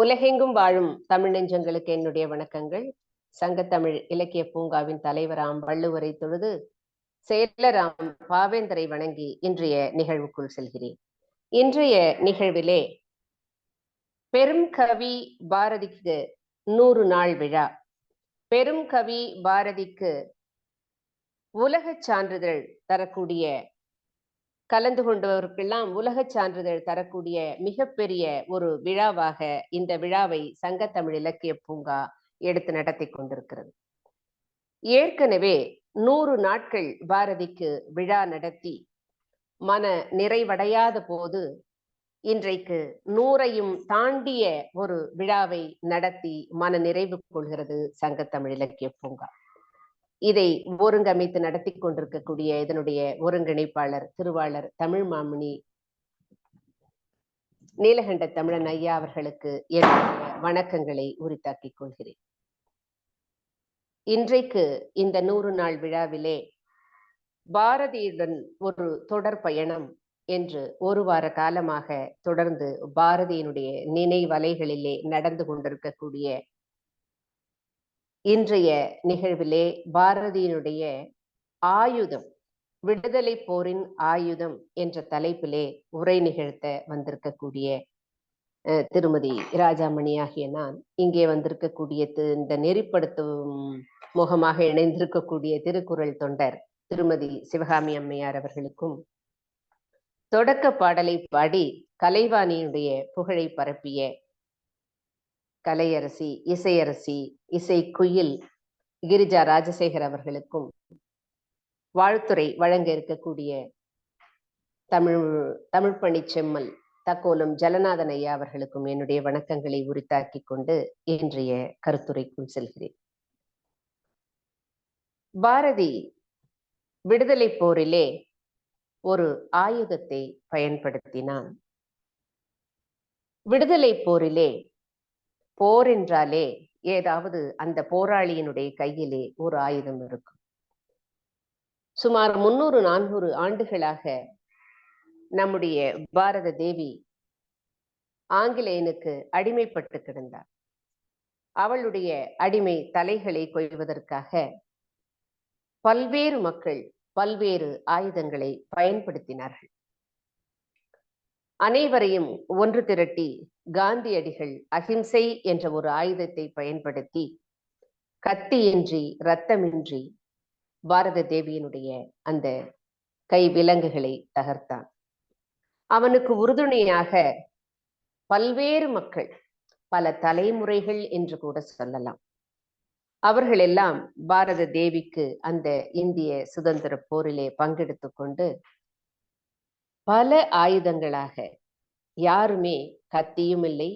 உலகெங்கும் வாழும் தமிழ் நெஞ்சங்களுக்கு என்னுடைய வணக்கங்கள். சங்கத்தமிழ் இலக்கிய பூங்காவின் தலைவராம் வள்ளுவரை தொழுது செயலராம் பாவேந்தரை வணங்கி இன்றைய நிகழ்வுக்குள் செல்கிறேன். இன்றைய நிகழ்விலே பெரும் கவி பாரதிக்கு நூறு நாள் விழா. பெரும் கவி பாரதிக்கு உலக சான்றிதழ் தரக்கூடிய கலந்து கொண்டவருக்கெல்லாம் உலக சான்றிதழ் தரக்கூடிய மிகப்பெரிய ஒரு விழாவாக இந்த விழாவை சங்கத்தமிழ் இலக்கிய பூங்கா எடுத்து நடத்தி கொண்டிருக்கிறது. ஏற்கனவே நூறு நாட்கள் பாரதிக்கு விழா நடத்தி மன நிறைவடையாத போது இன்றைக்கு நூறையும் தாண்டிய ஒரு விழாவை நடத்தி மன நிறைவு கொள்கிறது சங்கத்தமிழ் இலக்கிய பூங்கா. இதை ஒருங்கமைத்து நடத்தி கொண்டிருக்கக்கூடிய இதனுடைய ஒருங்கிணைப்பாளர் திருவாளர் தமிழ் மாமணி நீலகண்ட தமிழன் ஐயா அவர்களுக்கு என்னுடைய வணக்கங்களை உரித்தாக்கிக் கொள்கிறேன். இன்றைக்கு இந்த நூறு நாள் விழாவிலே பாரதியுடன் ஒரு தொடர் பயணம் என்று ஒரு வார காலமாக தொடர்ந்து பாரதியினுடைய நினைவலைகளிலே நடந்து கொண்டிருக்கக்கூடிய இன்றைய நிகழ்விலே பாரதியினுடைய ஆயுதம் விடுதலை போரின் ஆயுதம் என்ற தலைப்பிலே உரை நிகழ்த்த வந்திருக்கக்கூடிய திருமதி ராஜாமணி ஆகிய நான் இங்கே வந்திருக்கக்கூடிய இந்த நெறிப்படுத்தும் முகமாக இணைந்திருக்கக்கூடிய திருக்குறள் தொண்டர் திருமதி சிவகாமி அம்மையார் அவர்களுக்கும் தொடக்க பாடலை பாடி கலைவாணியுடைய புகழை பரப்பிய கலையரசி இசையரசி இசை குயில் கிரிஜா ராஜசேகர் அவர்களுக்கும் வாழ்த்துறை வழங்க இருக்கக்கூடிய தமிழ் தமிழ் பணி செம்மல் தக்கோலம் ஜலநாதன் ஐயா அவர்களுக்கும் என்னுடைய வணக்கங்களை உரித்தாக்கி கொண்டு இன்றைய கருத்துரைக்குள் செல்கிறேன். பாரதி விடுதலை போரிலே ஒரு ஆயுதத்தை பயன்படுத்தினான். விடுதலை போரிலே போர் என்றாலே ஏதாவது அந்த போராளியினுடைய கையிலே ஒரு ஆயுதம் இருக்கும். சுமார் முன்னூறு நானூறு ஆண்டுகளாக நம்முடைய பாரத தேவி ஆங்கிலேயனுக்கு அடிமைப்பட்டு கிடந்தார். அவளுடைய அடிமை தலைகளை கொய்வதற்காக பல்வேறு மக்கள் பல்வேறு ஆயுதங்களை பயன்படுத்தினார்கள். அனைவரையும் ஒன்று திரட்டி காந்தியடிகள் அகிம்சை என்ற ஒரு ஆயுதத்தை பயன்படுத்தி கத்தியின்றி ரத்தமின்றி பாரத தேவியினுடைய அந்த கை விலங்குகளை தகர்த்தான். அவனுக்கு உறுதுணையாக பல்வேறு மக்கள் பல தலைமுறைகள் என்று கூட சொல்லலாம். அவர்கள் எல்லாம் பாரத தேவிக்கு அந்த இந்திய சுதந்திர போரிலே பங்கெடுத்து கொண்டு பல ஆயுதங்களாக யாருமே கத்தியும் இல்லை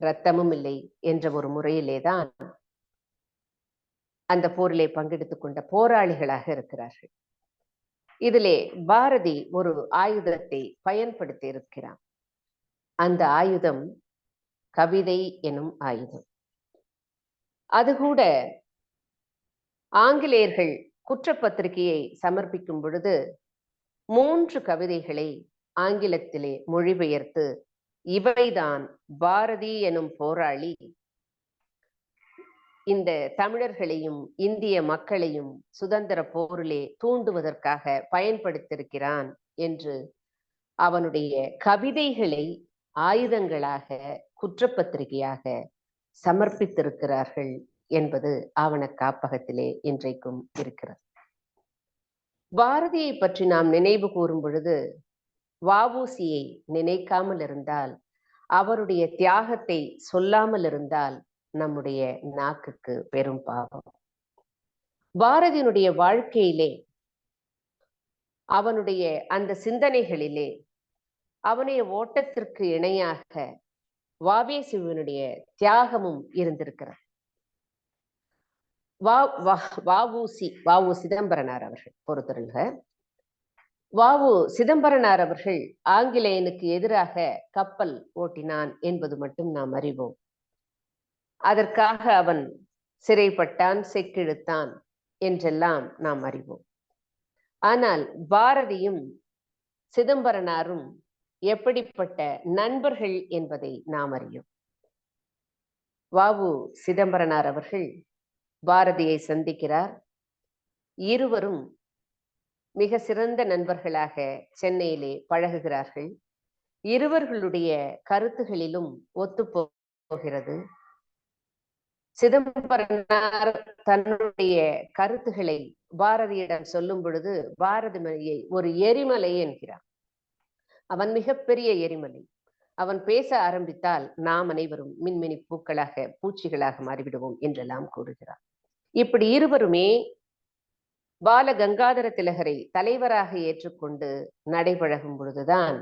ரத்தமும் இல்லை என்ற ஒரு முறையிலே தான் அந்த போரிலே பங்கெடுத்துக் கொண்ட போராளிகளாக இருக்கிறார்கள். இதிலே பாரதி ஒரு ஆயுதத்தை பயன்படுத்தி இருக்கிறார் அந்த ஆயுதம் கவிதை எனும் ஆயுதம். அது கூட ஆங்கிலேயர்கள் குற்றப்பத்திரிகையை சமர்ப்பிக்கும் பொழுது மூன்று கவிதைகளை ஆங்கிலத்திலே மொழிபெயர்த்து இவைதான் பாரதி எனும் போராளி. இந்த தமிழர்களையும் இந்திய மக்களையும் சுதந்திர போரிலே தூண்டுவதற்காக பயன்படுத்தியிருக்கிறான் என்று அவனுடைய கவிதைகளை ஆயுதங்களாக குற்றப்பத்திரிகையாக சமர்ப்பித்திருக்கிறார்கள் என்பது ஆவண காப்பகத்திலே இன்றைக்கும் இருக்கிறது. பாரதியை பற்றி நாம் நினைவு கூறும் பொழுது வாவூசியை நினைக்காமல் இருந்தால் அவருடைய தியாகத்தை சொல்லாமல் இருந்தால் நம்முடைய நாக்குக்கு பெரும் பாவம். பாரதியினுடைய வாழ்க்கையிலே அவனுடைய அந்த சிந்தனைகளிலே அவனுடைய ஓட்டத்திற்கு இணையாக வாவேசிவனுடைய தியாகமும் இருந்திருக்கிறார் வா வா வாவூசி வாவு சிதம்பரனார் அவர்கள் பொறுத்தருங்க. வாவு சிதம்பரனார் அவர்கள் ஆங்கிலேயனுக்கு எதிராக கப்பல் ஓட்டினான் என்பது மட்டும் நாம் அறிவோம். அதற்காக அவன் சிறைப்பட்டான் செக்கிழுத்தான் என்றெல்லாம் நாம் அறிவோம். ஆனால் பாரதியும் சிதம்பரனாரும் எப்படிப்பட்ட நண்பர்கள் என்பதை நாம் அறியும். வாவு சிதம்பரனார் அவர்கள் பாரதியை சந்திக்கிறார். இருவரும் மிக சிறந்த நண்பர்களாக சென்னையிலே பழகுகிறார்கள். இருவர்களுடைய கருத்துகளிலும் ஒத்து போகிறது சிதம்பரனார் தன்னுடைய கருத்துகளை பாரதியிடம் சொல்லும் பொழுது பாரதிமலையை ஒரு எரிமலை என்கிறார். அவன் மிகப்பெரிய எரிமலை. அவன் பேச ஆரம்பித்தால் நாம் அனைவரும் மின்மினி பூக்களாக பூச்சிகளாக மாறிவிடுவோம் என்றெல்லாம் கூறுகிறார். இப்படி இருவருமே பால கங்காதர திலகரை தலைவராக ஏற்றுக்கொண்டு நடைபழகும் பொழுதுதான்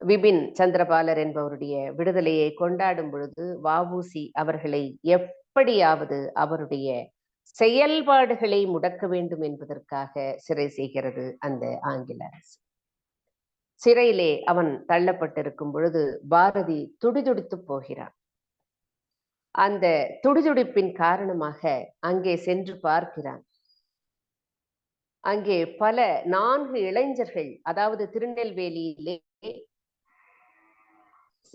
விபின் சந்திரபாலர் என்பவருடைய விடுதலையை கொண்டாடும் பொழுது வாவூசி அவர்களை எப்படியாவது அவருடைய செயல்பாடுகளை முடக்க வேண்டும் என்பதற்காக சிறை செய்கிறது அந்த ஆங்கில அரசு. சிறையிலே அவன் தள்ளப்பட்டிருக்கும் பொழுது பாரதி துடிதுடித்து போகிறான். அந்த துடிதுடிப்பின் காரணமாக அங்கே சென்று பார்க்கிறான். அங்கே பல நான்கு இளைஞர்கள் அதாவது திருநெல்வேலியிலே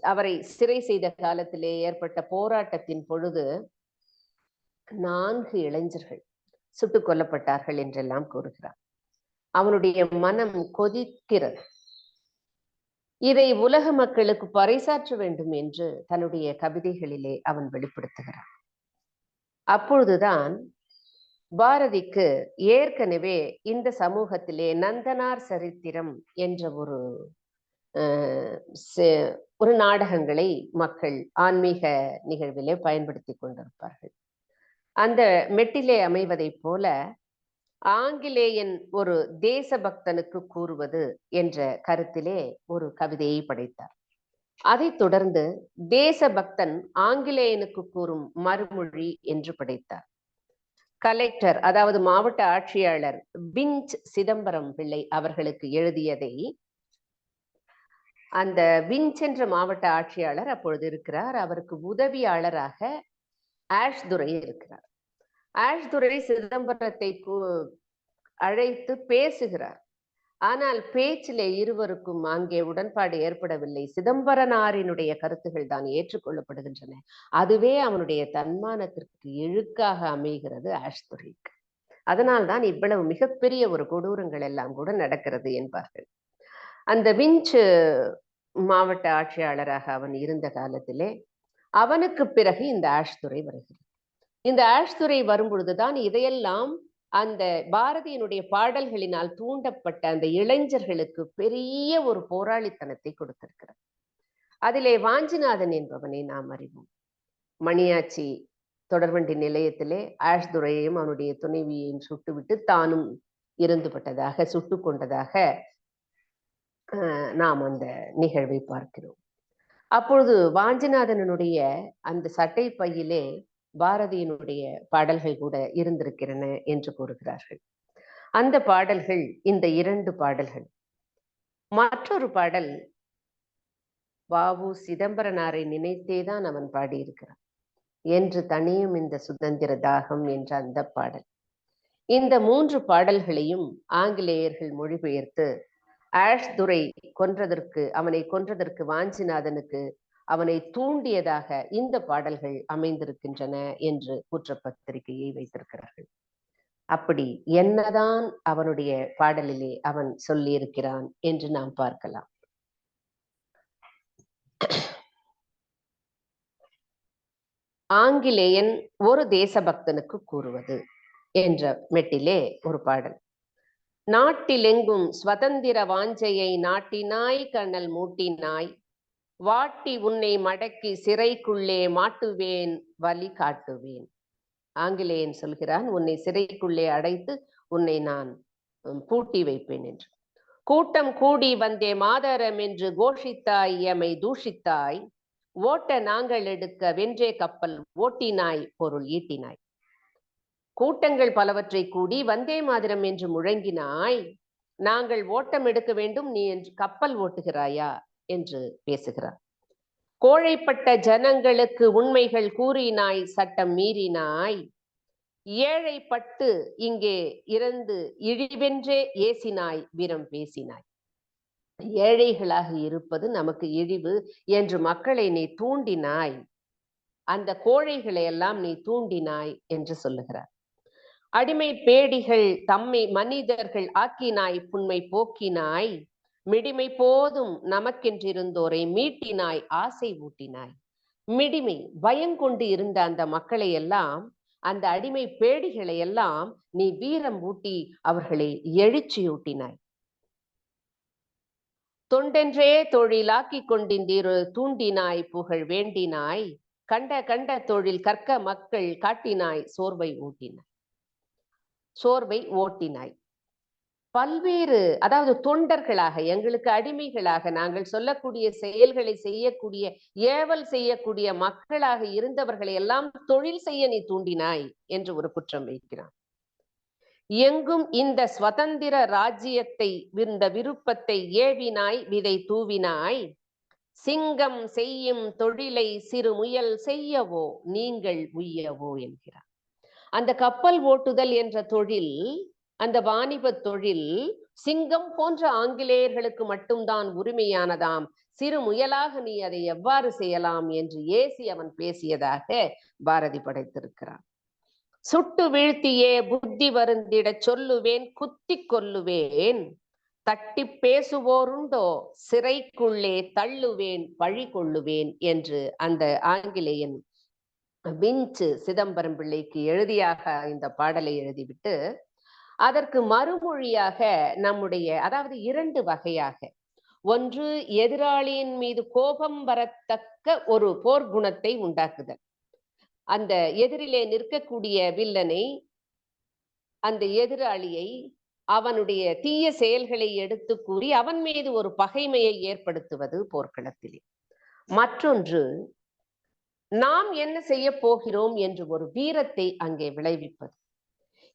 அவரை சிறை செய்த காலத்திலே ஏற்பட்ட போராட்டத்தின் பொழுது நான்கு இளைஞர்கள் சுட்டுக் கொல்லப்பட்டார்கள் என்றெல்லாம் கூறுகிறார். அவனுடைய மனம் கொதிக்கிறது இதை உலக மக்களுக்கு பறைசாற்ற வேண்டும் என்று தன்னுடைய கவிதைகளிலே அவன் வெளிப்படுத்துகிறான். அப்பொழுதுதான் பாரதிக்கு ஏற்கனவே இந்த சமூகத்திலே நந்தனார் சரித்திரம் என்ற ஒரு ஒரு நாடகங்களை மக்கள் ஆன்மீக நிகழ்விலே பயன்படுத்தி கொண்டிருப்பார்கள். அந்த மெட்டிலே அமைவதைப் போல ஆங்கிலேயன் ஒரு தேசபக்தனுக்கு கூறுவது என்ற கருத்திலே ஒரு கவிதையை படைத்தார். அதைத் தொடர்ந்து தேசபக்தன் ஆங்கிலேயனுக்கு கூறும் மறுமொழி என்று படைத்தார். கலெக்டர் அதாவது மாவட்ட ஆட்சியாளர் பிஞ்ச் சிதம்பரம் பிள்ளை அவர்களுக்கு எழுதியதை அந்த விஞ்ச் என்ற மாவட்ட ஆட்சியாளர் அப்பொழுது இருக்கிறார். அவருக்கு உதவியாளராக ஆஷ் துரை இருக்கிறார். ஆஷ் சிதம்பரத்தை அழைத்து பேசுகிறார். ஆனால் பேச்சிலே இருவருக்கும் அங்கே உடன்பாடு ஏற்படவில்லை. சிதம்பரனாரினுடைய கருத்துகள் தான் ஏற்றுக்கொள்ளப்படுகின்றன. அதுவே அவனுடைய தன்மானத்திற்கு இழுக்காக அமைகிறது ஆஷ்துரைக்கு அதனால்தான் இவ்வளவு மிகப்பெரிய ஒரு கொடூரங்கள் எல்லாம் கூட நடக்கிறது என்பார்கள். அந்த விஞ்சு மாவட்ட ஆட்சியாளராக அவன் இருந்த காலத்திலே அவனுக்கு பிறகு இந்த ஆஷ்துறை வருகிறது. இந்த ஆஷ்துரை வரும்பொழுது தான் இதையெல்லாம் அந்த பாரதியினுடைய பாடல்களினால் தூண்டப்பட்ட அந்த இளைஞர்களுக்கு பெரிய ஒரு போராளித்தனத்தை கொடுத்திருக்கிறார். அதிலே வாஞ்சிநாதன் என்பவனை நாம் அறிவோம். மணியாச்சி தொடர்வண்டி நிலையத்திலே ஆஷ்துரையையும் அவனுடைய துணைவியையும் சுட்டுவிட்டு தானும் இருந்துபட்டதாக சுட்டு கொண்டதாக நாம் அந்த நிகழ்வை பார்க்கிறோம். அப்பொழுது வாஞ்சிநாதனுடைய அந்த சட்டை பையிலே பாரதியினுடைய பாடல்கள் கூட இருந்திருக்கிறன என்று கூறுகிறார்கள். அந்த பாடல்கள் இந்த இரண்டு பாடல்கள். மற்றொரு பாடல் வாவு சிதம்பரனாரை நினைத்தேதான் அவன் பாடியிருக்கிறான். என்று தனியும் இந்த சுதந்திர தாகம் என்ற அந்த பாடல். இந்த மூன்று பாடல்களையும் ஆங்கிலேயர்கள் மொழிபெயர்த்து ஆஷ் துரை கொன்றதற்கு அவனை கொன்றதற்கு வாஞ்சிநாதனுக்கு அவனை தூண்டியதாக இந்த பாடல்கள் அமைந்திருக்கின்றன என்று குற்றப்பத்திரிகையை வைத்திருக்கிறார்கள். அப்படி என்னதான் அவனுடைய பாடலிலே அவன் சொல்லியிருக்கிறான் என்று நாம் பார்க்கலாம். ஆங்கிலேயன் ஒரு தேசபக்தனுக்கு கூறுவது என்ற மெட்டிலே ஒரு பாடல். நாட்டிலெங்கும் சுதந்திர வாஞ்சையை நாட்டினாய் கண்ணல் மூட்டினாய் வாட்டி உன்னை மடக்கி சிறைக்குள்ளே மாட்டுவேன் வலி காட்டுவேன். ஆங்கிலேயன் சொல்கிறான் உன்னை சிறைக்குள்ளே அடைத்து உன்னை நான் பூட்டி வைப்பேன் என்று. கூட்டம் கூடி வந்தே மாதரம் என்று கோஷித்தாய் எமை தூஷித்தாய். ஓட்ட நாங்கள் எடுக்க வென்றே கப்பல் ஓட்டினாய் பொருள் ஈட்டினாய். கூட்டங்கள் பலவற்றை கூடி வந்தே மாதிரம் என்று முழங்கினாய். நாங்கள் ஓட்டம் எடுக்க வேண்டும் நீ என்று கப்பல் ஓட்டுகிறாயா? என்று பேசுகிறார். கோழைப்பட்ட ஜனங்களுக்கு உண்மைகள் கூறினாய் சட்டம் மீறினாய். ஏழைப்பட்டு இங்கே இறந்து இழிவென்றே ஏசினாய் வீரம் பேசினாய். ஏழைகளாக இருப்பது நமக்கு இழிவு என்று மக்களை நீ தூண்டினாய். அந்த கோழைகளை எல்லாம் நீ தூண்டினாய் என்று சொல்லுகிறார். அடிமை பேடிகள் தம்மை மனிதர்கள் ஆக்கினாய் புண்மை போக்கினாய். மிடிமை போதும் நமக்கென்றிருந்தோரை மீட்டினாய் ஆசை ஊட்டினாய். மிடிமை பயங்கொண்டு இருந்த அந்த மக்களை எல்லாம் அந்த அடிமை பேடிகளை எல்லாம் நீ வீரம் ஊட்டி அவர்களை எழுச்சியூட்டினாய் தொண்டென்றே தொழிலாக்கி கொண்டின்றீரு தூண்டினாய் புகழ் வேண்டினாய் கண்ட கண்ட தொழில் கற்க மக்கள் காட்டினாய் சோர்வை ஊட்டினாய். சோர்வை ஓட்டினாய். பல்வேறு அதாவது தொண்டர்களாக எங்களுக்கு அடிமைகளாக நாங்கள் சொல்லக்கூடிய செயல்களை செய்யக்கூடிய ஏவல் செய்யக்கூடிய மக்களாக இருந்தவர்களை எல்லாம் தொழில் செய்ய நீ தூண்டினாய் என்று ஒரு குற்றம் வைக்கிறான். எங்கும் இந்த சுதந்திர ராஜ்யத்தை இந்த விருப்பத்தை ஏவினாய் விதை தூவினாய். சிங்கம் செய்யும் தொழிலை சிறு முயல் செய்யவோ நீங்கள் உய்யவோ என்கிறார் அந்த கப்பல் ஓட்டுதல் என்ற தொழில் அந்த வாணிப தொழில் சிங்கம் போன்ற ஆங்கிலேயர்களுக்கு மட்டும்தான் உரிமையானதாம். சிறு முயலாக நீ அதை எவ்வாறு செய்யலாம் என்று ஏசி அவன் பேசியதாக பாரதி படைத்திருக்கிறான் சுட்டு வீழ்த்தியே புத்தி வருந்திட சொல்லுவேன் குத்தி கொல்லுவேன். தட்டி பேசுவோருண்டோ சிறைக்குள்ளே தள்ளுவேன் பழி கொள்ளுவேன் என்று அந்த ஆங்கிலேயன் விஞ்சு சிதம்பரம் பிள்ளைக்கு எழுதியாக இந்த பாடலை எழுதிவிட்டு அதற்கு மறுமொழியாக நம்முடைய அதாவது இரண்டு வகையாக. ஒன்று எதிராளியின் மீது கோபம் வரத்தக்க ஒரு போர் குணத்தை உண்டாக்குதல். அந்த எதிரிலே நிற்கக்கூடிய வில்லனை அந்த எதிராளியை அவனுடைய தீய செயல்களை எடுத்து கூறி அவன் மீது ஒரு பகைமையை ஏற்படுத்துவது போர்க்களத்திலே. மற்றொன்று நாம் என்ன செய்ய போகிறோம் என்று ஒரு வீரத்தை அங்கே விளைவிப்பது.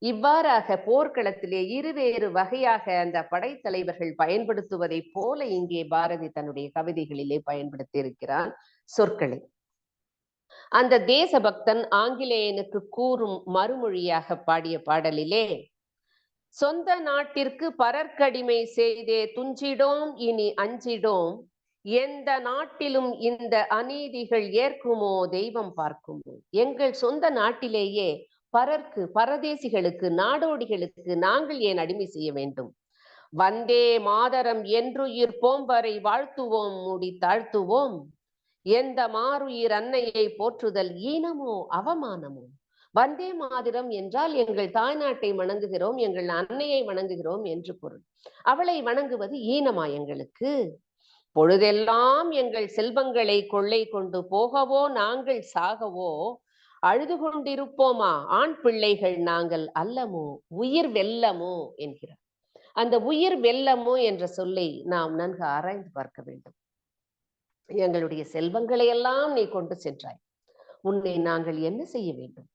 இவ்வாறாக போர்க்களத்திலே இருவேறு வகையாக அந்த படைத்தலைவர்கள் பயன்படுத்துவதை போல இங்கே பாரதி தன்னுடைய கவிதைகளிலே பயன்படுத்தி இருக்கிறான் சொற்களை. அந்த தேசபக்தன் ஆங்கிலேயனுக்கு கூறும் மறுமொழியாக பாடிய பாடலிலே சொந்த நாட்டிற்கு பரற்கடிமை செய்தே துஞ்சிடோம் இனி அஞ்சிடோம். எந்த நாட்டிலும் இந்த அநீதிகள் ஏற்குமோ தெய்வம் பார்க்குமோ? எங்கள் சொந்த நாட்டிலேயே பரர்க்கு பரதேசிகளுக்கு நாடோடிகளுக்கு நாங்கள் ஏன் அடிமை செய்ய வேண்டும்? வந்தே மாதரம் என்றுயிர் போம்பரை வாழ்த்துவோம் முடி தாழ்த்துவோம். எந்த மாறுயிர் அன்னையை போற்றுதல் ஈனமோ அவமானமோ? வந்தே மாதிரம் என்றால் எங்கள் தாய்நாட்டை வணங்குகிறோம் எங்கள் அன்னையை வணங்குகிறோம் என்று பொருள். அவளை வணங்குவது ஈனமா எங்களுக்கு? பொழுதெல்லாம் எங்கள் செல்வங்களை கொள்ளை கொண்டு போகவோ நாங்கள் சாகவோ அழுது கொண்டிருப்போமா ஆண் பிள்ளைகள் நாங்கள் அல்லமோ? உயிர் வெல்லமோ? என்கிறார். அந்த உயிர் வெல்லமோ என்ற சொல்லை நாம் நன்கு ஆராய்ந்து பார்க்க வேண்டும். எங்களுடைய செல்வங்களை எல்லாம் நீ கொண்டு சென்றாய். உன்னை நாங்கள் என்ன செய்ய வேண்டும்?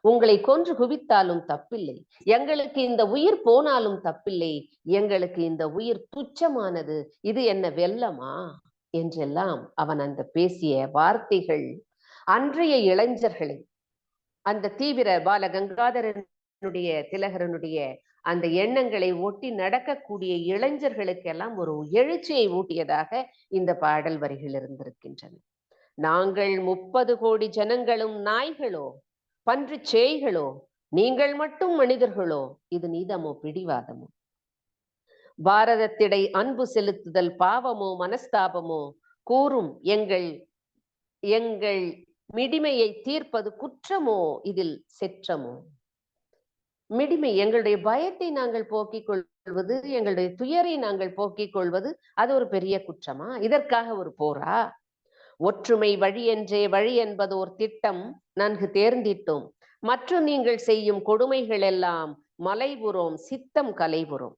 உங்களை கொன்று குவித்தாலும் தப்பில்லை. எங்களுக்கு இந்த உயிர் போனாலும் தப்பில்லை. எங்களுக்கு இந்த உயிர் துச்சமானது. இது என்ன வெல்லமா? என்றெல்லாம் அவன் அந்த பேசிய வார்த்தைகள் அன்றைய இளைஞர்களை அந்த தீவிர பால கங்காதரனுடைய திலகரனுடைய அந்த எண்ணங்களை ஒட்டி நடக்கக்கூடிய இளைஞர்களுக்கெல்லாம் ஒரு எழுச்சியை ஊட்டியதாக இந்த பாடல் வரிகள் இருந்திருக்கின்றன. நாங்கள் முப்பது கோடி ஜனங்களும் நாய்களோ பன்று சேய்களோ நீங்கள் மட்டும் மனிதர்களோ இது நீதமோ பிடிவாதமோ? பாரதத்திடை அன்பு செலுத்துதல் பாவமோ மனஸ்தாபமோ கூறும் எங்கள் எங்கள் மிடிமையை தீர்ப்பது குற்றமோ? இதில் செற்றமோ? மிடிமை எங்களுடைய பயத்தை நாங்கள் போக்கிக் கொள்வது எங்களுடைய துயரை நாங்கள் போக்கிக் கொள்வது அது ஒரு பெரிய குற்றமா? இதற்காக ஒரு போரா? ஒற்றுமை வழி என்றே வழி என்பது ஒரு திட்டம். நன்கு தேர்ந்திட்டோம். மற்றும் நீங்கள் செய்யும் கொடுமைகள் எல்லாம் மலைபுறோம் சித்தம் கலைபுறோம்.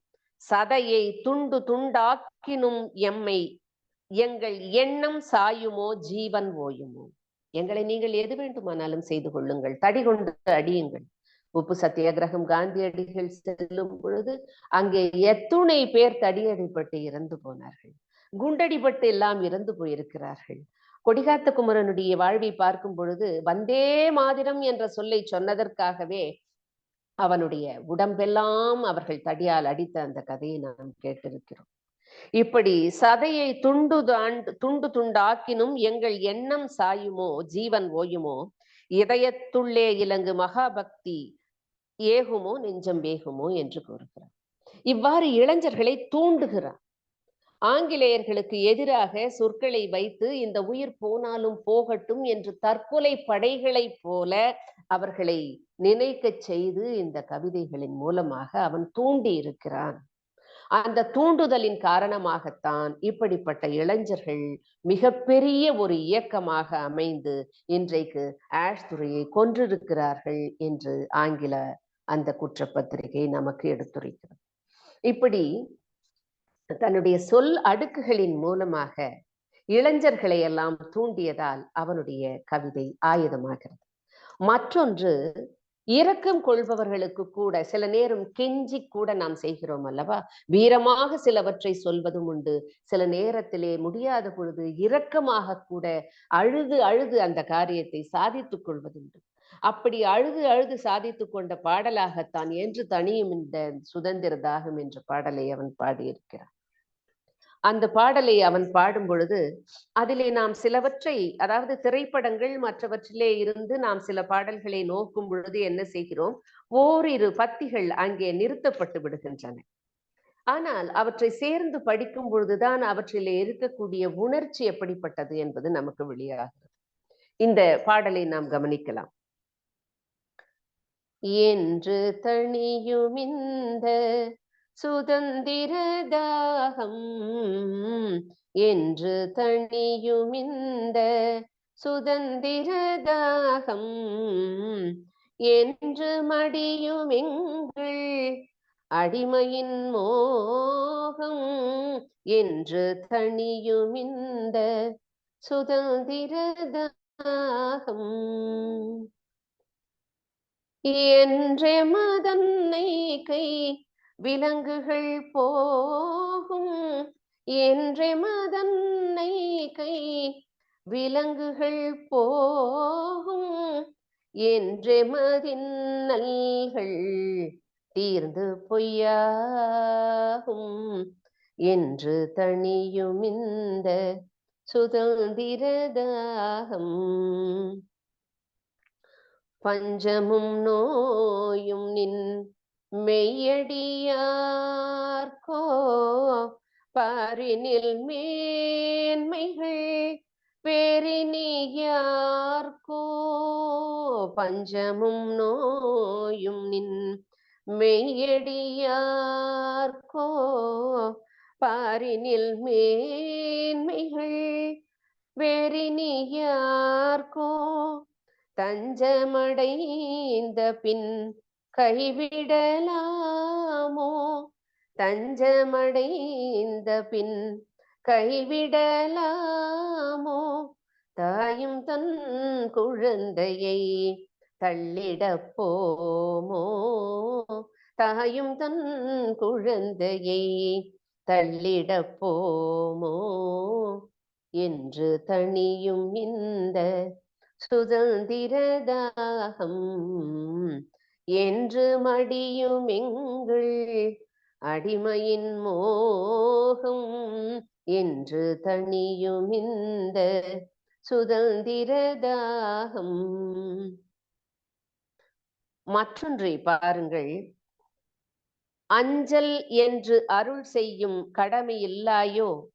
சதையை துண்டு துண்டாக்கினும் எம்மை எங்கள் எண்ணம் சாயுமோ ஜீவன் ஓயுமோ? எங்களை நீங்கள் எது வேண்டுமானாலும் செய்து கொள்ளுங்கள். தடி கொண்டு அடியுங்கள். உப்பு சத்தியாகிரகம் காந்தியடிகள் செல்லும் பொழுது அங்கே எத்துணை பேர் தடியடிப்பட்டு இறந்து போனார்கள். குண்டடிப்பட்டு எல்லாம் இறந்து போயிருக்கிறார்கள். கொடிகாத்த குமரனுடைய வாழ்வை பார்க்கும் பொழுது வந்தே மாதிரம் என்ற சொல்லை சொன்னதற்காகவே அவனுடைய உடம்பெல்லாம் அவர்கள் தடியால் அடித்த அந்த கதையை நாம் கேட்டிருக்கிறோம். இப்படி சதையை துண்டு தாண்டு துண்டு துண்டாக்கினும் எங்கள் எண்ணம் சாயுமோ ஜீவன் ஓயுமோ? இதயத்துள்ளே இலங்கு மகாபக்தி ஏகுமோ நெஞ்சம் வேகுமோ என்று கூறுகிறார். இவ்வாறு இளைஞர்களை தூண்டுகிறார். ஆங்கிலேயர்களுக்கு எதிராக சொற்களை வைத்து இந்த உயிர் போனாலும் போகட்டும் என்று தற்கொலை படைகளைப் போல அவர்களை நினைக்கச் செய்து இந்த கவிதைகளின் மூலமாக அவன் தூண்டி இருக்கிறான் அந்த தூண்டுதலின் காரணமாகத்தான் இப்படிப்பட்ட இளைஞர்கள் மிகப்பெரிய ஒரு இயக்கமாக அமைந்து இன்றைக்கு ஆஷ் துறையை கொன்றிருக்கிறார்கள் என்று ஆங்கில அந்த குற்றப்பத்திரிகை நமக்கு எடுத்துரைக்கிறது. இப்படி தன்னுடைய சொல் அடுக்குகளின் மூலமாக இளைஞர்களை எல்லாம் தூண்டியதால் அவனுடைய கவிதை ஆயுதமாகிறது. மற்றொன்று இரக்கம் கொள்பவர்களுக்கு கூட சில நேரம் கெஞ்சி கூட நாம் செய்கிறோம் அல்லவா? வீரமாக சிலவற்றை சொல்வதும் உண்டு. சில நேரத்திலே முடியாத பொழுது இரக்கமாக கூட அழுது அழுது அந்த காரியத்தை சாதித்துக் கொள்வதுண்டு. அப்படி அழுது அழுது சாதித்து கொண்ட பாடலாகத்தான் என்று தனியும் இந்த சுதந்திர தாகம் என்ற பாடலை அவன் பாடியிருக்கிறான். அந்த பாடலை அவன் பாடும் பொழுது அதிலே நாம் சிலவற்றை அதாவது திரைப்படங்கள் மற்றவற்றிலே இருந்து நாம் சில பாடல்களை நோக்கும் பொழுது என்ன செய்கிறோம்? ஓரிரு பத்திகள் அங்கே நிறுத்தப்பட்டு விடுகின்றன. ஆனால் அவற்றை சேர்ந்து படிக்கும் பொழுதுதான் அவற்றிலே இருக்கக்கூடிய உணர்ச்சி எப்படிப்பட்டது என்பது நமக்கு வெளியாகிறது. இந்த பாடலை நாம் கவனிக்கலாம். என்று தணியும் சுதந்திரதாகம் என்று தணியும் சுதந்திரதாகம் என்று மடியுமெங்கள் அடிமையின் மோகம் என்று தணியும் சுதந்திரதாகம். சுதந்திர என்றே மதன்னை கை விலங்குகள் போகும் என்றே மதன்னை கை. விலங்குகள் போகும் என்றே மதின்னல்கள் தீர்ந்து பொய்யாகும் என்று தனியும் இந்த சுதந்திரதாகம். பஞ்சமும் நோயும் நின் மெய்யடியார்கோ பரினில் மேன்மைகள் பெரினியார்கோ பஞ்சமும் நோயும் நின் மெய்யடியார்கோ பாரினில் மேன்மைகள் வெறினியார்கோ தஞ்சமடைந்த பின் கைவிடலாமோ தஞ்சமடைந்த பின் கைவிடலாமோ தாயும் தன் குழந்தையை தள்ளிடப் போமோ? தாயும் தன் குழந்தையை தள்ளிடப் போமோ? என்று தனியும் இந்த சுதந்திரதாகம் என்று மடியும் எங்கள் அடிமையின் மோகம் என்று தனியும் இந்த சுதந்திரதாகம் மற்றொன்றை பாருங்கள். அஞ்சல் என்று அருள் செய்யும் கடமையில்லாயோ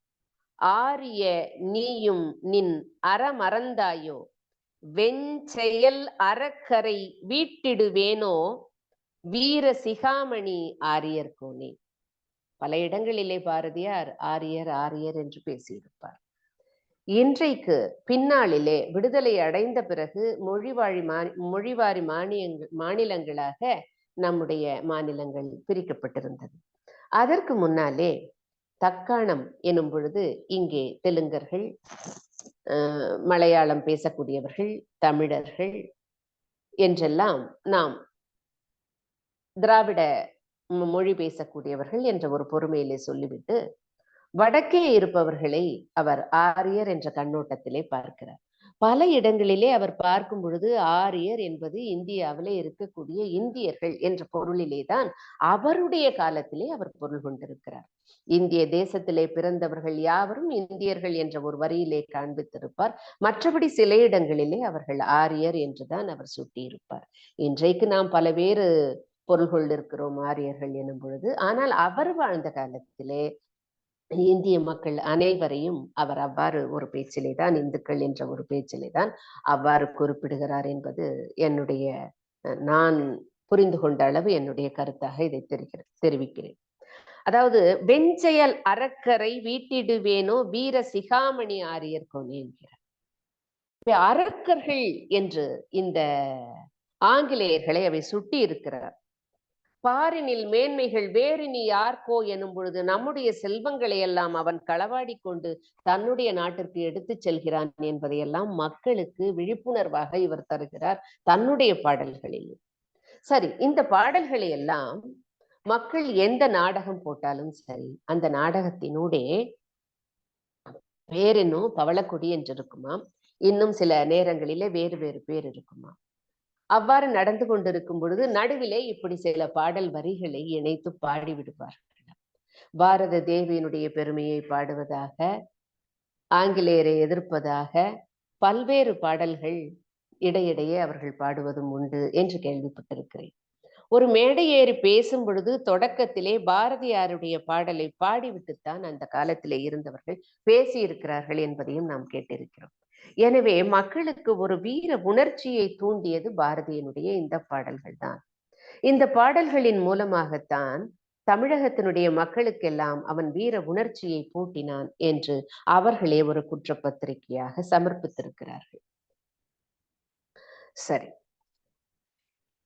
ஆரிய நீயும் நின் அறமறந்தாயோ வெஞ்செயல் அறக்கரை வீட்டிடுவேனோ? வீர சிகாமணி ஆரியர்கோனே பல இடங்களிலே பாரதியார் ஆரியர் ஆரியர் என்று பேசியிருப்பார். இன்றைக்கு பின்னாளிலே விடுதலை அடைந்த பிறகு மொழிவாழி மா மொழிவாரி மானியங்கள் மாநிலங்களாக நம்முடைய மாநிலங்கள் பிரிக்கப்பட்டிருந்தது. அதற்கு முன்னாலே தக்காணம் எனும் பொழுது இங்கே தெலுங்கர்கள் மலையாளம் பேசக்கூடியவர்கள் தமிழர்கள் என்றெல்லாம் நாம் திராவிட மொழி பேசக்கூடியவர்கள் என்ற ஒரு பொறுமையிலே சொல்லிவிட்டு வடக்கே இருப்பவர்களை அவர் ஆரியர் என்ற கண்ணோட்டத்திலே பார்க்கிறார். பல இடங்களிலே அவர் பார்க்கும் பொழுது ஆரியர் என்பது இந்தியாவிலே இருக்கக்கூடிய இந்தியர்கள் என்ற பொருளிலே தான் அவருடைய காலத்திலே அவர் பொருள் கொண்டிருக்கிறார். இந்திய தேசத்திலே பிறந்தவர்கள் யாவரும் இந்தியர்கள் என்ற ஒரு வரியிலே காண்பித்திருப்பார். மற்றபடி சில இடங்களிலே அவர்கள் ஆரியர் என்றுதான் அவர் சுட்டியிருப்பார். இன்றைக்கு நாம் பல பொருள்கள் பொருள் கொண்டிருக்கிறோம் ஆரியர்கள் எனும் பொழுது. ஆனால் அவர் வாழ்ந்த காலத்திலே இந்திய மக்கள் அனைவரையும் அவர் அவ்வாறு ஒரு பேச்சிலே தான் இந்துக்கள் என்ற ஒரு பேச்சிலே தான் அவ்வாறு குறிப்பிடுகிறார் என்பது என்னுடைய நான் புரிந்து கொண்ட அளவு என்னுடைய கருத்தாக இதை தெரிகிறது தெரிவிக்கிறேன். அதாவது வெஞ்செயல் அறக்கரை வீட்டிடுவேனோ வீர சிகாமணி ஆரியர் கோனே என்கிறார். அரக்கர்கள் என்று இந்த ஆங்கிலேயர்களை அவை சுட்டி இருக்கிறார் பாரினில் மேன்மைகள் வேறினி யார்கோ எனும் பொழுது நம்முடைய செல்வங்களை எல்லாம் அவன் களவாடி கொண்டு தன்னுடைய நாட்டிற்கு எடுத்துச் செல்கிறான் என்பதையெல்லாம் மக்களுக்கு விழிப்புணர்வாக இவர் தருகிறார் தன்னுடைய பாடல்களில். சரி இந்த பாடல்களை எல்லாம் மக்கள் எந்த நாடகம் போட்டாலும் சரி அந்த நாடகத்தினூடே பேரினும் பவளக்குடி என்று இருக்குமாம் இன்னும் சில நேரங்களிலே வேறு வேறு பேர் இருக்குமா அவ்வாறு நடந்து கொண்டிருக்கும் பொழுது நடுவிலே இப்படி சில பாடல் வரிகளை இணைத்து பாடி விடுவார்கள் பாரத தேவியினுடைய பெருமையை பாடுவதாக ஆங்கிலேயரை எதிர்ப்பதாக பல்வேறு பாடல்கள் இடையிடையே அவர்கள் பாடுவதும் உண்டு என்று கேள்விப்பட்டிருக்கிறேன். ஒரு மேடை ஏறி பேசும் பொழுது தொடக்கத்திலே பாரதியாருடைய பாடலை பாடிவிட்டுத்தான் அந்த காலத்திலே இருந்தவர்கள் பேசியிருக்கிறார்கள் என்பதையும் நாம் கேட்டிருக்கிறோம். எனவே மக்களுக்கு ஒரு வீர உணர்ச்சியை தூண்டியது பாரதியினுடைய இந்த பாடல்கள் தான். இந்த பாடல்களின் மூலமாகத்தான் தமிழகத்தினுடைய மக்களுக்கெல்லாம் அவன் வீர உணர்ச்சியை பூட்டினான் என்று அவர்களே ஒரு குற்றப்பத்திரிகையாக சமர்ப்பித்திருக்கிறார்கள். சரி.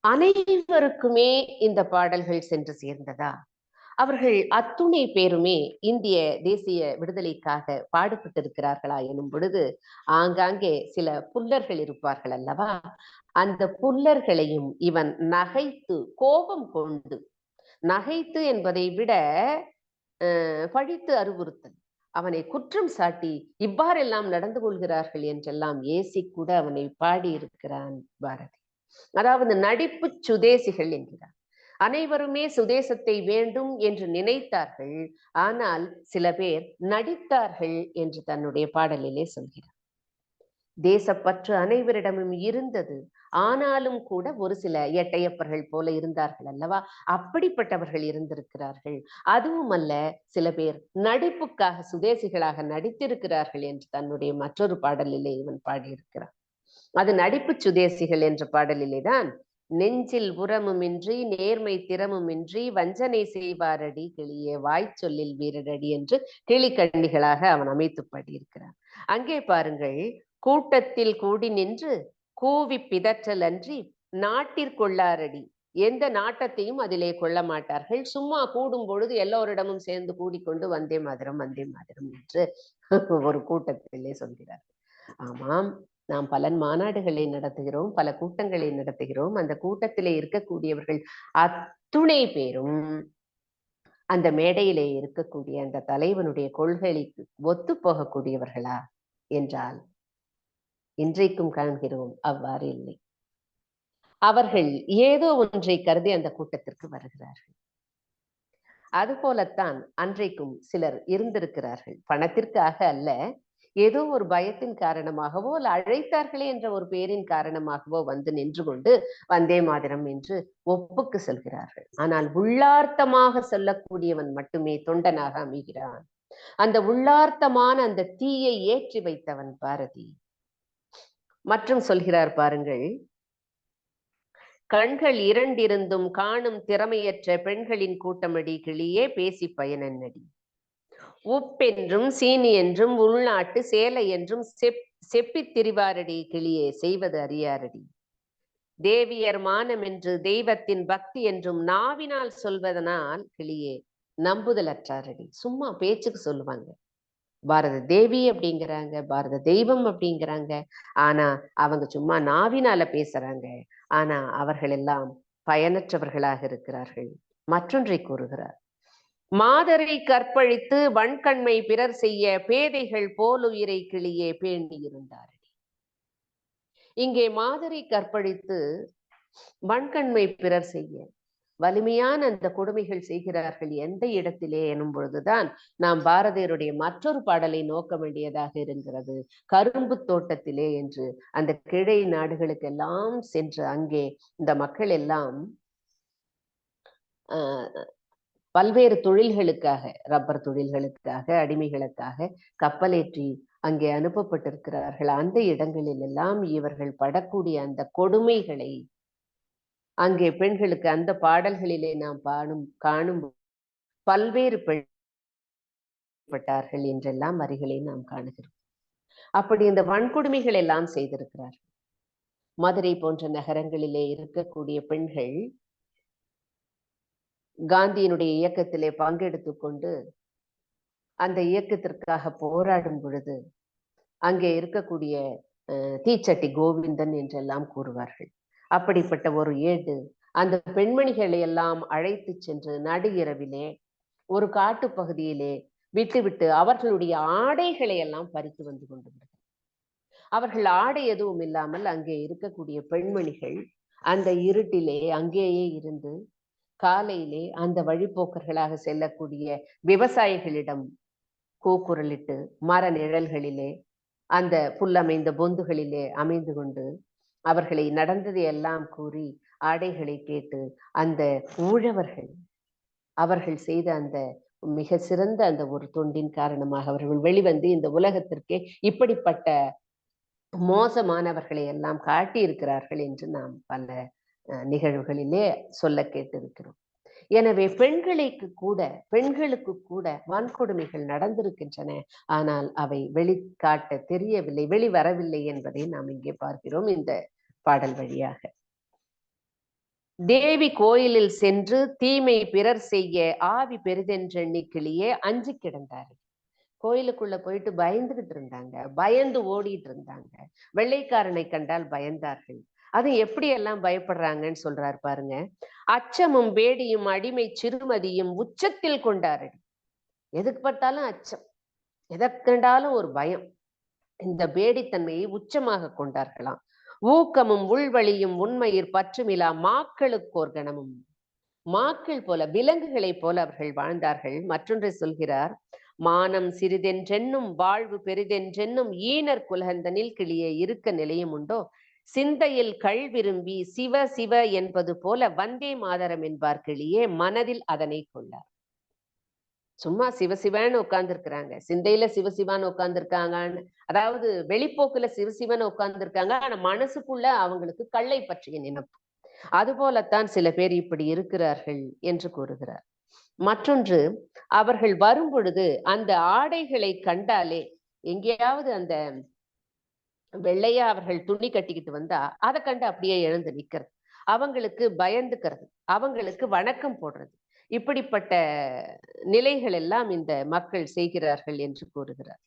அனைவருக்குமே இந்த பாடல்கள் சென்று சேர்ந்ததா? அவர்கள் அத்துணை பேருமே இந்திய தேசிய விடுதலைக்காக பாடுபட்டிருக்கிறார்களா எனும் பொழுது ஆங்காங்கே சில புல்லர்கள் இருப்பார்கள் அல்லவா? அந்த புல்லர்களையும் இவன் நகைத்து கோபம் கொண்டு நகைத்து என்பதை விட பழித்து அறிவுறுத்தல் அவனை குற்றம் சாட்டி இவ்வாறெல்லாம் நடந்து கொள்கிறார்கள் என்றெல்லாம் ஏசி கூட அவனை பாடியிருக்கிறான் பாரதி. அதாவது நடிப்பு சுதேசிகள் என்கிறார். அனைவருமே சுதேசத்தை வேண்டும் என்று நினைத்தார்கள். ஆனால் சில பேர் நடித்தார்கள் என்று தன்னுடைய பாடலிலே சொல்கிறார். தேசப்பற்று அனைவரிடமும் இருந்தது. ஆனாலும் கூட ஒரு சில எட்டையப்பர்கள் போல இருந்தார்கள் அல்லவா? அப்படிப்பட்டவர்கள் இருந்திருக்கிறார்கள். அதுவும் அல்ல சில பேர் நடிப்புக்காக சுதேசிகளாக நடித்திருக்கிறார்கள் என்று தன்னுடைய மற்றொரு பாடலிலே இவன் பாடியிருக்கிறான். அது நடிப்பு சுதேசிகள் என்ற பாடலிலே தான் நெஞ்சில் உரமுமின்றி நேர்மை திறமுமின்றி வஞ்சனை செய்வாரடி கிளியே வாய்ச்சொல்லில் வீரரடி என்று கிளிக்கண்ணிகளாக அவன் அமைத்து பாடியிருக்கிறான். அங்கே பாருங்கள் கூட்டத்தில் கூடி நின்று கூவி பிதற்றல் அன்றி நாட்டிற்கொள்ளாரடி எந்த நாட்டத்தையும் அதிலே கொள்ள மாட்டார்கள். சும்மா கூடும் பொழுது எல்லோரிடமும் சேர்ந்து கூடிக்கொண்டு வந்தே மாதிரம் வந்தே மாதிரம் என்று ஒரு கூட்டத்திலே சொல்கிறார் ஆமாம் நாம் பல மாநாடுகளை நடத்துகிறோம் பல கூட்டங்களை நடத்துகிறோம். அந்த கூட்டத்திலே இருக்கக்கூடியவர்கள் அத்துணை பேரும் அந்த மேடையிலே இருக்கக்கூடிய அந்த தலைவனுடைய கொள்கைக்கு ஒத்து போகக்கூடியவர்களா என்றால் இன்றைக்கும் காண்கிறோம் அவ்வாறு இல்லை. அவர்கள் ஏதோ ஒன்றை கருதி அந்த கூட்டத்திற்கு வருகிறார்கள். அதுபோலத்தான் அன்றைக்கும் சிலர் இருந்திருக்கிறார்கள். பணத்திற்காக அல்ல ஏதோ ஒரு பயத்தின் காரணமாகவோ அல்ல அழைத்தார்களே என்ற ஒரு பேரின் காரணமாகவோ வந்து நின்று கொண்டு வந்தே மாதிரம் என்று ஒப்புக்கு சொல்கிறார்கள். ஆனால் உள்ளார்த்தமாக சொல்லக்கூடியவன் மட்டுமே தொண்டனாக அமைகிறான். அந்த உள்ளார்த்தமான அந்த தீயை ஏற்றி வைத்தவன் பாரதி. மற்றும் சொல்கிறார் பாருங்கள் கண்கள் இரண்டிருந்தும் காணும் திறமையற்ற பெண்களின் கூட்டமடி கிளியே பேசி பயனடி உப்பென்றும் சீனி என்றும் உள்நாட்டு சேலை என்றும் செப் செப்பித் திரிவாரடி கிளியே செய்வது அறியாரடி. தேவியர் மானம் என்று தெய்வத்தின் பக்தி என்றும் நாவினால் சொல்வதனால் கிளியே நம்புதலற்றாரடி. சும்மா பேச்சுக்கு சொல்லுவாங்க. பாரத தேவி அப்படிங்கிறாங்க பாரத தெய்வம் அப்படிங்கிறாங்க. ஆனா அவங்க சும்மா நாவினால பேசுறாங்க. ஆனா அவர்கள் எல்லாம் பயனற்றவர்களாக இருக்கிறார்கள். மற்றொன்றை கூறுகிறார். மாதரை கற்பழித்து வன்கண்மை பிறர் செய்ய பேதைகள் போலுயிரை கிளியே பேணி இங்கே மாதரை கற்பழித்து வன்கண்மை பிறர் செய்ய வலிமையான அந்த கொடுமைகள் செய்கிறார்கள் எந்த இடத்திலே எனும் பொழுதுதான் நாம் பாரதியருடைய மற்றொரு பாடலை நோக்க வேண்டியதாக இருக்கிறது. கரும்பு தோட்டத்திலே என்று அந்த கிழை நாடுகளுக்கு எல்லாம் சென்று அங்கே இந்த மக்கள் எல்லாம் ஆஹ் பல்வேறு தொழில்களுக்காக ரப்பர் தொழில்களுக்காக அடிமைகளுக்காக கப்பலேற்றி அங்கே அனுப்பப்பட்டிருக்கிறார்கள். அந்த இடங்களில் எல்லாம் இவர்கள் படக்கூடிய அந்த கொடுமைகளை அங்கே பெண்களுக்கு அந்த பாடல்களிலே நாம் பாடும் காணும் பல்வேறு பெண்பட்டார்கள் என்றெல்லாம் வரிகளை நாம் காணுகிறோம். அப்படி இந்த வன்கொடுமைகள் எல்லாம் செய்திருக்கிறார்கள். மதுரை போன்ற நகரங்களிலே இருக்கக்கூடிய பெண்கள் காந்தியினுடைய இயக்கத்திலே பங்கெடுத்து கொண்டு அந்த இயக்கத்திற்காக போராடும் பொழுது அங்கே இருக்கக்கூடிய தீச்சட்டி கோவிந்தன் என்றெல்லாம் கூறுவார்கள். அப்படிப்பட்ட ஒரு ஏடு அந்த பெண்மணிகளை எல்லாம் அழைத்து சென்று நடு இரவிலே ஒரு காட்டு பகுதியிலே விட்டுவிட்டு அவர்களுடைய ஆடைகளை எல்லாம் பறித்து வந்து கொண்டு அவர்கள் ஆடை எதுவும் இல்லாமல் அங்கே இருக்கக்கூடிய பெண்மணிகள் அந்த இருட்டிலே அங்கேயே இருந்து காலையிலே அந்த வழிபோக்கர்களாக செல்லக்கூடிய விவசாயிகளிடம் கூக்குரலிட்டு மர நிழல்களிலே அந்த புல்லமைந்த பொந்துகளிலே அமைந்து கொண்டு அவர்களை நடந்ததை எல்லாம் கூறி ஆடைகளை கேட்டு அந்த ஊழவர்கள் அவர்கள் செய்த அந்த மிக சிறந்த அந்த ஒரு தொண்டின் காரணமாக அவர்கள் வெளிவந்து இந்த உலகத்திற்கே இப்படிப்பட்ட மோசமானவர்களை எல்லாம் காட்டியிருக்கிறார்கள் என்று நாம் பல நிகழ்வுகளிலே சொல்ல கேட்டிருக்கிறோம். எனவே பெண்களுக்கு கூட பெண்களுக்கு கூட வான்கொடுமைகள் நடந்திருக்கின்றன. ஆனால் அவை வெளிக்காட்ட தெரியவில்லை வெளிவரவில்லை என்பதை நாம் இங்கே பார்க்கிறோம் இந்த பாடல் வழியாக. தேவி கோயிலில் சென்று தீமை பிறர் செய்ய ஆவி பெரிதென்றெண்ணிக்கிளியே அஞ்சு கிடந்தாரு கோயிலுக்குள்ள போயிட்டு பயந்துகிட்டு இருந்தாங்க பயந்து ஓடிட்டு இருந்தாங்க. வெள்ளைக்காரனை கண்டால் பயந்தார்கள். அது எப்படி எல்லாம் பயப்படுறாங்கன்னு சொல்றாரு பாருங்க. அச்சமும் பேடியும் அடிமை சிறுமதியும் உச்சத்தில் கொண்டாரடி. எதுக்கு பார்த்தாலும் அச்சம். எதற்கண்டாலும் ஒரு பயம். இந்த பேடித்தன்மையை உச்சமாக கொண்டார்களாம். ஊக்கமும் உள்வழியும் உண்மையிற் பற்றுமிலா மாக்களுக்கோர் கணமும். மாக்கள் போல விலங்குகளைப் போல அவர்கள் வாழ்ந்தார்கள். மற்றொன்றை சொல்கிறார் மானம் சிறிதென்றென்னும் வாழ்வு பெரிதென்றென்னும் ஈனர் குலகந்தனில் கிளியே இருக்க நிலையும் உண்டோ? சிந்தையில் கள் விரும்பி சிவ சிவ என்பது போல வந்தே மாதரம் என்பார் கிளியே மனதில் அதனை கொள்ளார் சும்மா சிவசிவன்னு உட்கார்ந்துருக்கிறாங்க. சிந்தையில சிவசிவான்னு உட்கார்ந்துருக்காங்கன்னு அதாவது வெளிப்போக்குல சிவசிவன் உட்கார்ந்து இருக்காங்க ஆனா மனசுக்குள்ள அவங்களுக்கு கல்லை பற்றிய நினைப்பு. அது போலத்தான் சில பேர் இப்படி இருக்கிறார்கள் என்று கூறுகிறார். மற்றொன்று அவர்கள் வரும் பொழுது அந்த ஆடைகளை கண்டாலே எங்கேயாவது அந்த வெள்ளையா அவர்கள் துணி கட்டிக்கிட்டு வந்தா அதை கண்டு அப்படியே எழுந்து நிக்கிறது. அவங்களுக்கு பயந்துக்கிறது. அவங்களுக்கு வணக்கம் போடுறது. இப்படிப்பட்ட நிலைகள் எல்லாம் இந்த மக்கள் செய்கிறார்கள் என்று கூறுகிறார்.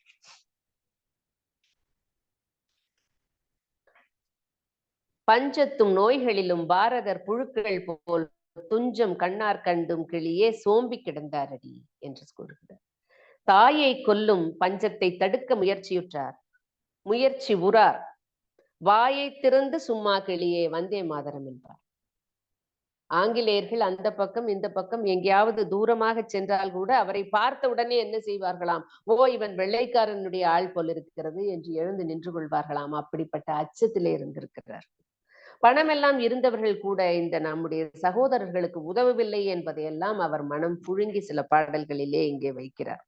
பஞ்சத்தும் நோய்களிலும் பாரதர் புழுக்கள் போல் துஞ்சம் கண்ணார் கண்டும் கிளியே சோம்பி கிடந்தாரடி என்று கூறுகிறார். தாயை கொல்லும் பஞ்சத்தை தடுக்க முயற்சியுற்றார். முயற்சி உறார். வாயை திறந்து சும்மா கிளியே வந்தே மாதரம் என்றார் ஆங்கிலேயர்கள் அந்த பக்கம் இந்த பக்கம் எங்கேயாவது தூரமாக சென்றால் கூட அவரை பார்த்த உடனே என்ன செய்வார்களாம்? ஓ இவன் வெள்ளைக்காரனுடைய ஆள் போல் இருக்கிறது என்று எழுந்து நின்று கொள்வார்களாம். அப்படிப்பட்ட அச்சத்திலே இருந்திருக்கிறார். பணமெல்லாம் இருந்தவர்கள் கூட இந்த நம்முடைய சகோதரர்களுக்கு உதவவில்லை என்பதையெல்லாம் அவர் மனம் புழுங்கி சில பாடல்களிலே இங்கே வைக்கிறார்.